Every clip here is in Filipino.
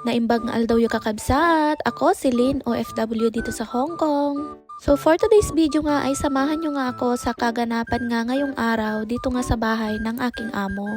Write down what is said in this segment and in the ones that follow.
Naimbag nga aldaw yung kakabsat. Ako si Lynn, OFW dito sa Hong Kong. So for today's video nga ay samahan nyo nga ako sa kaganapan nga ngayong araw dito nga sa bahay ng aking amo.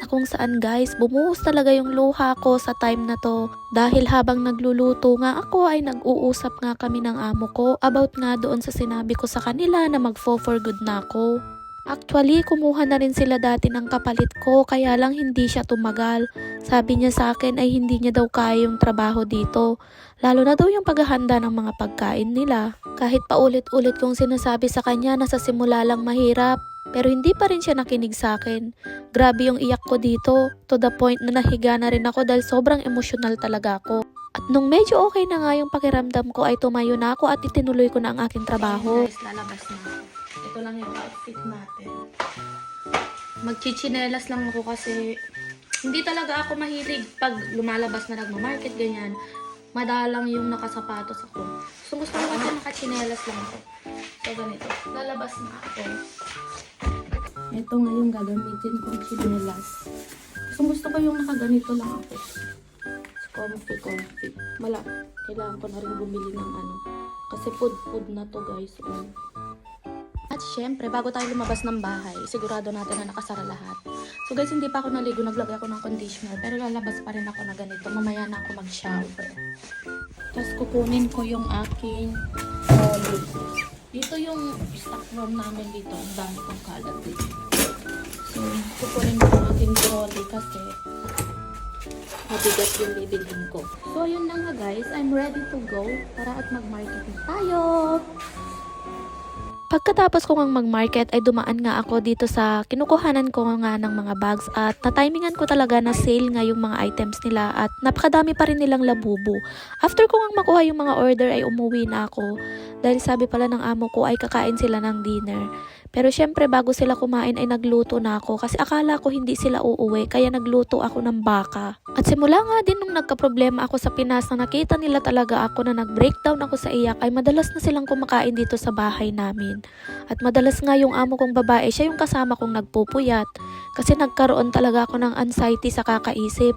Na kung saan guys, bumuhos talaga yung luha ko sa time na to. Dahil habang nagluluto nga ako ay nag-uusap nga kami ng amo ko about nga doon sa sinabi ko sa kanila na mag-for good na ako. Actually, kumuha na rin sila dati ng kapalit ko kaya lang hindi siya tumagal. Sabi niya sa akin ay hindi niya daw kaya yung trabaho dito. Lalo na daw yung paghahanda ng mga pagkain nila. Kahit paulit-ulit kong sinasabi sa kanya na sa simula lang mahirap. Pero hindi pa rin siya nakinig sa akin. Grabe yung iyak ko dito. To the point na nahiga na rin ako dahil sobrang emosyonal talaga ako. At nung medyo okay na nga yung pakiramdam ko ay tumayo na ako at itinuloy ko na ang aking trabaho. Guys, lalabas na ako. Ito lang yung outfit natin. Magchichinelas lang ako kasi hindi talaga ako mahilig pag lumalabas na nagmamarket, ganyan. Madalang yung nakasapatos ako. So gusto ko kasi nakachinelas lang ako. So ganito, lalabas na ako. Ito nga yung gagamitin kong chinelas. Gusto gusto ko yung nakaganito lang ako. Comfy, comfy. Wala, kailangan ko na rin bumili ng ano. Kasi food, food na to guys. Oh. Syempre, bago tayo lumabas ng bahay, sigurado natin na nakasara lahat. So guys, hindi pa ako naligo, naglagay ako ng conditioner, pero lalabas pa rin ako na ganito. Mamaya na ako mag-shower. Tapos kukunin ko yung aking trolley. Dito yung stock room namin dito. Ang dami kong kalat dito. So, kukunin ko yung aking trolley kasi mabigat yung bibilhin ko. So, yun na nga guys. I'm ready to go. Tara at mag-marketing tayo. Pagkatapos ko ngang mag-market ay dumaan nga ako dito sa kinukuhanan ko nga ng mga bags at natimingan ko talaga na sale nga yung mga items nila at napakadami pa rin nilang labubo. After ko ngang makuha yung mga order ay umuwi na ako dahil sabi pala ng amo ko ay kakain sila ng dinner. Pero syempre bago sila kumain ay nagluto na ako kasi akala ko hindi sila uuwi kaya nagluto ako ng baka. At simula nga din nung nagka-problema ako sa Pinas na nakita nila talaga ako na nag-breakdown ako sa iyak ay madalas na silang kumakain dito sa bahay namin. At madalas nga yung amo kong babae siya yung kasama kong nagpupuyat kasi nagkaroon talaga ako ng anxiety sa kakaisip.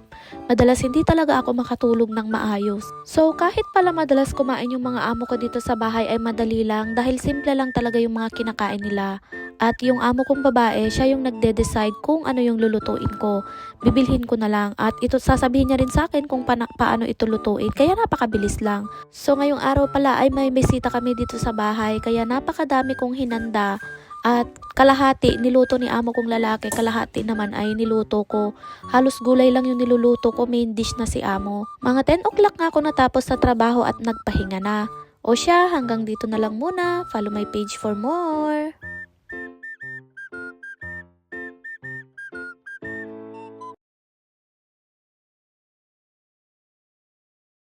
Madalas hindi talaga ako makatulog ng maayos. So kahit pala madalas kumain yung mga amo ko dito sa bahay ay madali lang dahil simple lang talaga yung mga kinakain nila. At yung amo kong babae, siya yung nagde-decide kung ano yung lulutuin ko. Bibilhin ko na lang at ito sasabihin niya rin sa akin kung pana- paano ito lutuin. Kaya napakabilis lang. So ngayong araw pala ay may bisita kami dito sa bahay kaya napakadami kong hinanda. At kalahati niluto ni amo kong lalaki, kalahati naman ay niluto ko. Halos gulay lang yung niluluto ko, main dish na si amo. Mga 10 o'clock nga ako natapos sa trabaho at nagpahinga na. O siya, hanggang dito na lang muna. Follow my page for more.